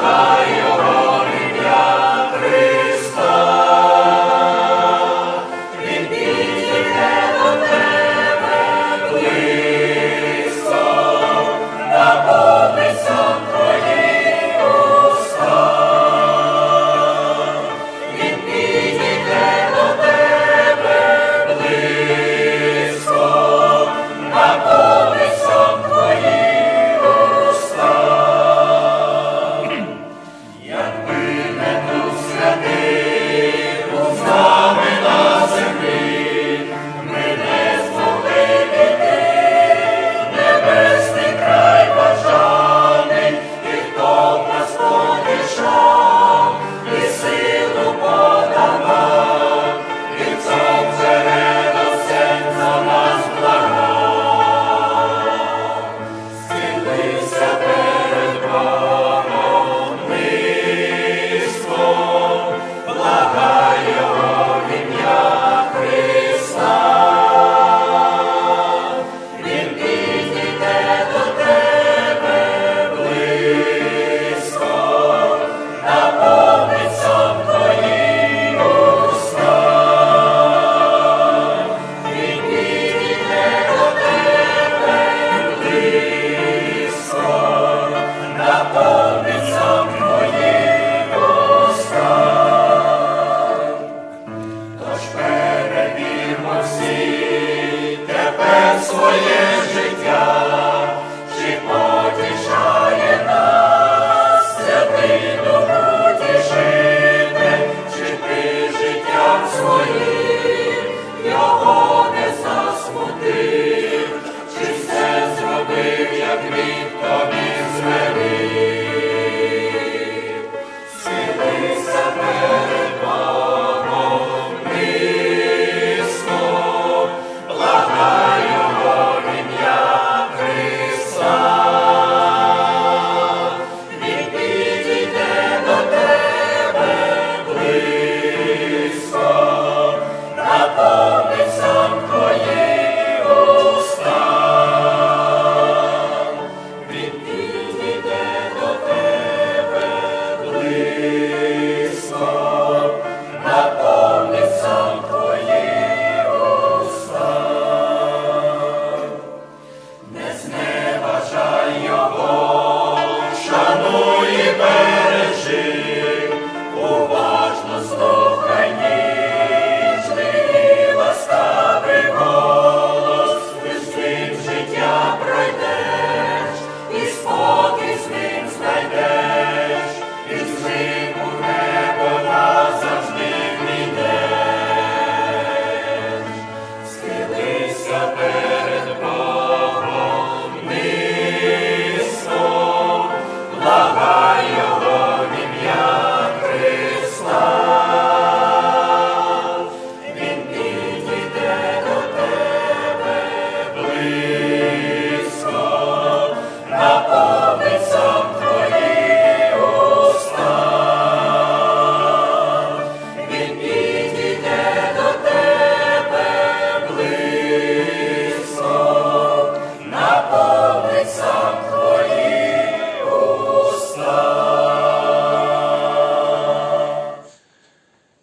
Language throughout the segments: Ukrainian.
사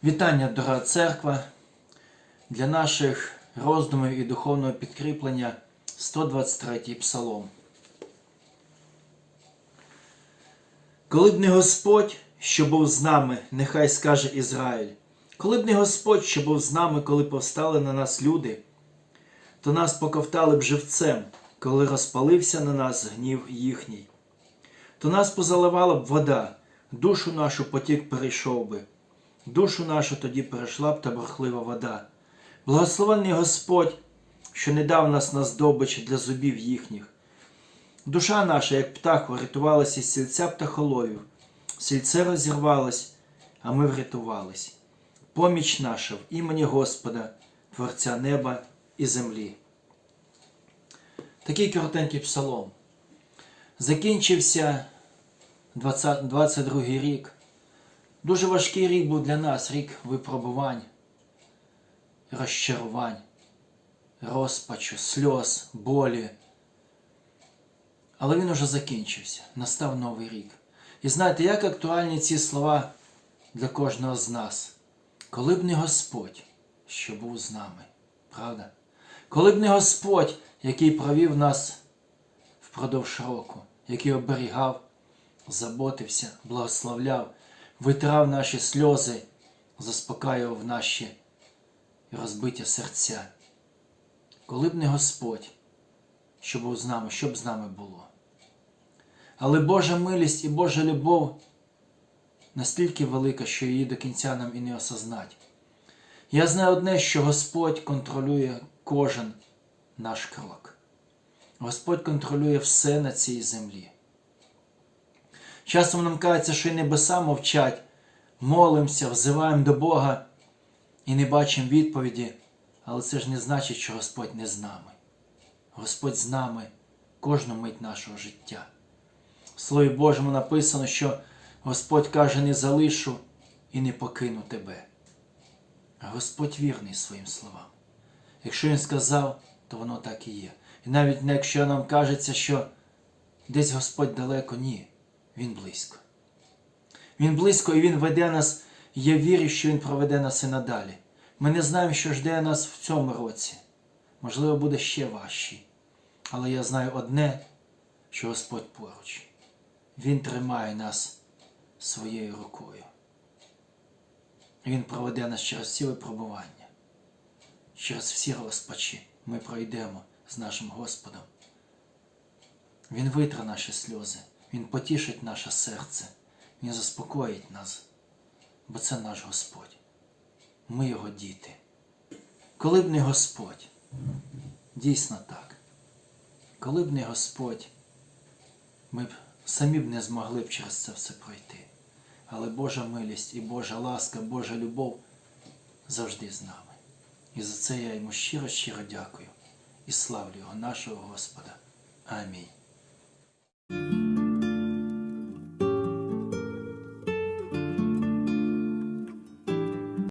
Вітання, дорога церква. Для наших роздумів і духовного підкріплення 123 псалом. Коли б не Господь, що був з нами, нехай скаже Ізраїль. Коли б не Господь, що був з нами, коли повстали на нас люди, то нас поковтали б живцем, коли розпалився на нас гнів їхній. То нас позаливала б вода, душу нашу потік перейшов би. Душу нашу тоді перейшла б та бурхлива вода. Благословенний Господь, що не дав нас на здобич для зубів їхніх. Душа наша, як птах, врятувалася з сільця птахоловів. Сільце розірвалось, а ми врятувались. Поміч наша в імені Господа, Творця неба і землі. Такий коротенький псалом. Закінчився 20, 22 рік. Дуже важкий рік був для нас, рік випробувань, розчарувань, розпачу, сльоз, болі. Але він уже закінчився, настав новий рік. І знаєте, як актуальні ці слова для кожного з нас. Коли б не Господь, що був з нами, правда? Коли б не Господь, який провів нас впродовж року, який оберігав, заботився, благословляв, витирав наші сльози, заспокаював наші розбиті серця. Коли б не Господь, що був з нами, що б з нами було. Але Божа милість і Божа любов настільки велика, що її до кінця нам і не осознать. Я знаю одне, що Господь контролює кожен наш крок. Господь контролює все на цій землі. Часом нам кажеться, що й небеса мовчать, молимося, взиваємо до Бога і не бачимо відповіді, але це ж не значить, що Господь не з нами. Господь з нами кожну мить нашого життя. В Слові Божому написано, що Господь каже, не залишу і не покину тебе. Господь вірний своїм словам. Якщо Він сказав, то воно так і є. І навіть якщо нам кажеться, що десь Господь далеко, ні, Він близько. Він близько і Він веде нас, я вірю, що Він проведе нас і надалі. Ми не знаємо, що жде нас в цьому році. Можливо, буде ще важчий. Але я знаю одне, що Господь поруч. Він тримає нас своєю рукою. Він проведе нас через всі випробування, через всі розпачі ми пройдемо з нашим Господом. Він витре наші сльози, Він потішить наше серце, Він заспокоїть нас, бо це наш Господь. Ми Його діти. Коли б не Господь, дійсно так, коли б не Господь, ми б самі б не змогли б через це все пройти. Але Божа милість і Божа ласка, Божа любов завжди з нами. І за це я йому щиро щиро дякую і славлю Його, нашого Господа. Амінь.